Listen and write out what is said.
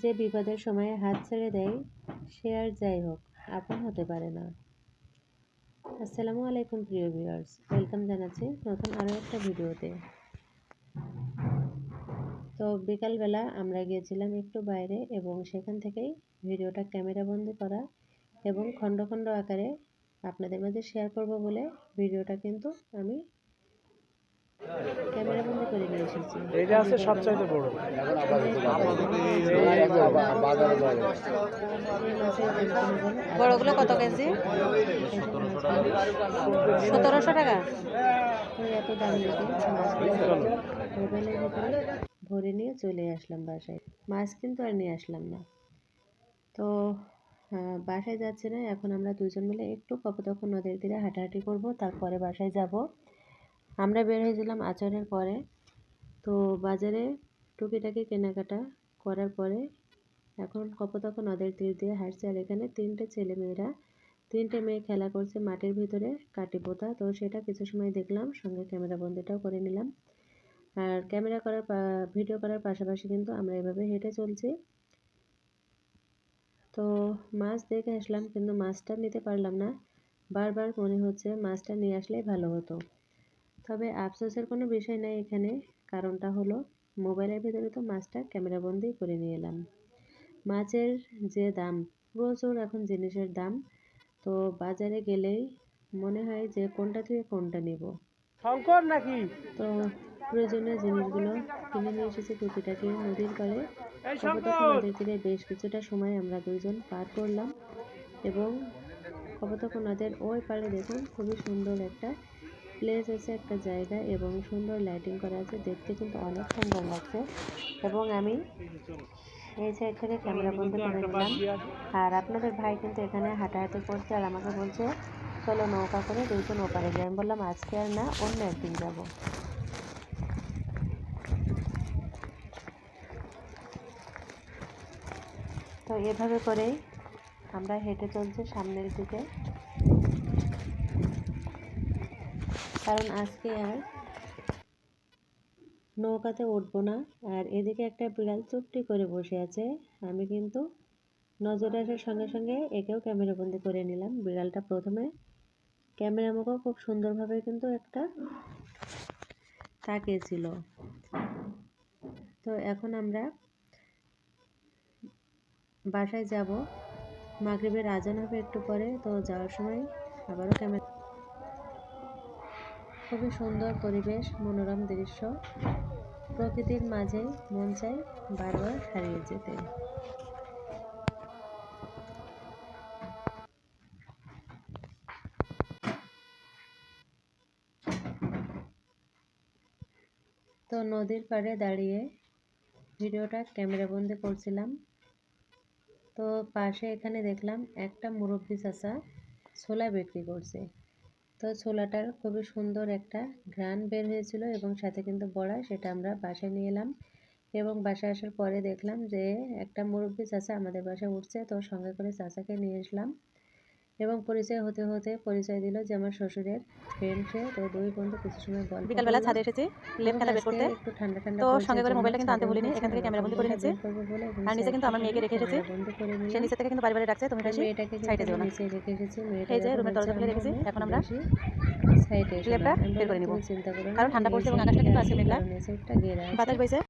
যে বিপদের সময়ে হাত ছেড়ে দেয়, সে আর যাই হোক, আপন হতে পারে না। আসসালামু আলাইকুম, প্রিয় ভিউয়ার্স। ওয়েলকাম জানাচ্ছি নতুন আরও একটা ভিডিওতে। তো বিকালবেলা আমরা গিয়েছিলাম একটু বাইরে এবং সেখান থেকেই ভিডিওটা ক্যামেরা বন্দি করা এবং খণ্ড খণ্ড আকারে আপনাদের মাঝে শেয়ার করব বলে ভিডিওটা কিন্তু আমি ক্যামেরা করে নিয়ে এসেছি এটা আছে সবচাইতে বড়। বড়গুলো কত কেজি? সতেরোশো টাকা। এত দাম মোবাইলের ভিতরে ভরে নিয়ে চলে আসলাম বাসায়। মাছ কিন্তু আর নিয়ে আসলাম না। তো আহ, বাসায় যাচ্ছে না। এখন আমরা দুজন মিলে একটু কপতক্ষ নদীর তীরে হাঁটাহাঁটি করব তারপরে বাসায় যাব। আমরা বের হয়েছিলাম আচরের পরে। তো বাজারে টুকিটাকি কেনাকাটা করার পরে এখন কপতক্ষ নদের তীর দিয়ে হাঁটছে। আর এখানে তিনটে ছেলে মেয়েরা, তিনটে মেয়ে খেলা করছে মাটির ভিতরে কাটি পোতা। তো সেটা কিছু সময় দেখলাম, সঙ্গে ক্যামেরা বন্দিটাও করে নিলাম। আর ক্যামেরা করার ভিডিও করার পাশাপাশি কিন্তু আমরা এভাবে হেঁটে চলছি। তো মাছ দেখে আসলাম, কিন্তু মাছটা নিতে পারলাম না। বারবার মনে হচ্ছে মাছটা নিয়ে আসলেই ভালো হতো। তবে আফসোসের কোনো বিষয় নাই এখানে। কারণটা হলো মোবাইলের ভিতরে তো মাছটা ক্যামেরাবন্দি করে নিয়ে এলাম। মাছের যে দাম প্রচুর এখন জিনিসের দাম। তো বাজারে গেলেই মনে হয় যে কোনটা থেকে কোনটা নিব। শঙ্কর নাকি? তো প্রয়োজনীয় জিনিসগুলো কিনে নিয়ে এসেছি টুকিটাকি নদীর পাড়ে। নদীর তীরে বেশ কিছুটা সময় আমরা দুইজন পার করলাম। এবং কপোতাক্ষ নদের ওই পাড়ে দেখুন খুবই সুন্দর একটা প্লেস আছে একটা জায়গা এবং সুন্দর লাইটিং করা আছে দেখতে কিন্তু অনেক সুন্দর লাগছে। এবং আমি এই সাইড থেকে ক্যামেরা বন্ধ করে নিলাম আর আপনাদের ভাই কিন্তু এখানে হাঁটাহাঁটি করছে আর আমাকে বলছে চলো নৌকা করে দুইজন ওপারে যাই। আমি বললাম আজকে আর না অন্য একদিন যাব। তো এভাবে করেই আমরা হেঁটে চলছি সামনের দিকে। কারণ আজকে আর নৌকাতে উঠবো না। আর এদিকে একটা বিড়াল চুপটি করে বসে আছে। আমি কিন্তু নজর আসার সঙ্গে সঙ্গে একেও ক্যামেরাবন্দি করে নিলাম। বিড়ালটা প্রথমে ক্যামেরা মুখও খুব সুন্দরভাবে কিন্তু একটা তাকিয়েছিল। তো এখন আমরা বাসায় যাব। মাগরিবের আজান হবে একটু পরে, তো যাওয়ার সময় আবারও ক্যামেরা খুবই সুন্দর পরিবেশ, মনোরম দৃশ্য। প্রকৃতির মাঝে মন চাই বারবার হারিয়ে যেতে। তো নদীর পাড়ে দাঁড়িয়ে ভিডিওটা ক্যামেরা ক্যামেরাবন্দি করছিলাম। তো পাশে এখানে দেখলাম একটা মুরব্বি চাচা ছোলা বিক্রি করছে। তো ছোলাটার খুবই সুন্দর একটা ঘ্রাণ বের হয়েছিল এবং সাথে কিন্তু বড়া সেটা আমরা বাসায় নিয়ে এলাম এবং বাসায় আসার পরে দেখলাম যে একটা মুরব্বি চাচা আমাদের বাসায় উঠছে তো সঙ্গে করে চাচাকে নিয়ে আসলাম। এবং পরিচয় হতে হতে পরিচয় দিল যে আমার শ্বশুরের ফ্রেন্ড সে তো দুই বন্ধু কিছু সময় গল্প বিকালবেলা। ছাদে এসেছি লেপ খেলা বের করতে একটু ঠান্ডা ঠান্ডা তো সঙ্গে করে মোবাইলটা কিন্তু আনতে ভুলিনি, এখান থেকে ক্যামেরা বন্দি করে নিয়েছি। আর নিচে কিন্তু আমার মেয়েকে রেখে এসেছি। সে নিচে থেকে কিন্তু বাড়ি বাড়ি ডাকছে তুমি বেশি মেয়েটাকে সাইডে যেও না নিচে রেখে এসেছি এই যে রুমের দরজা খুলে রেখেছি, এখন আমরা সাইডে লেপটা বের করে নিব। চিন্তা করো না, কারণ ঠান্ডা পড়ছে এবং আকাশটা কিন্তু আছে, মেঘলা। বাতাস বইছে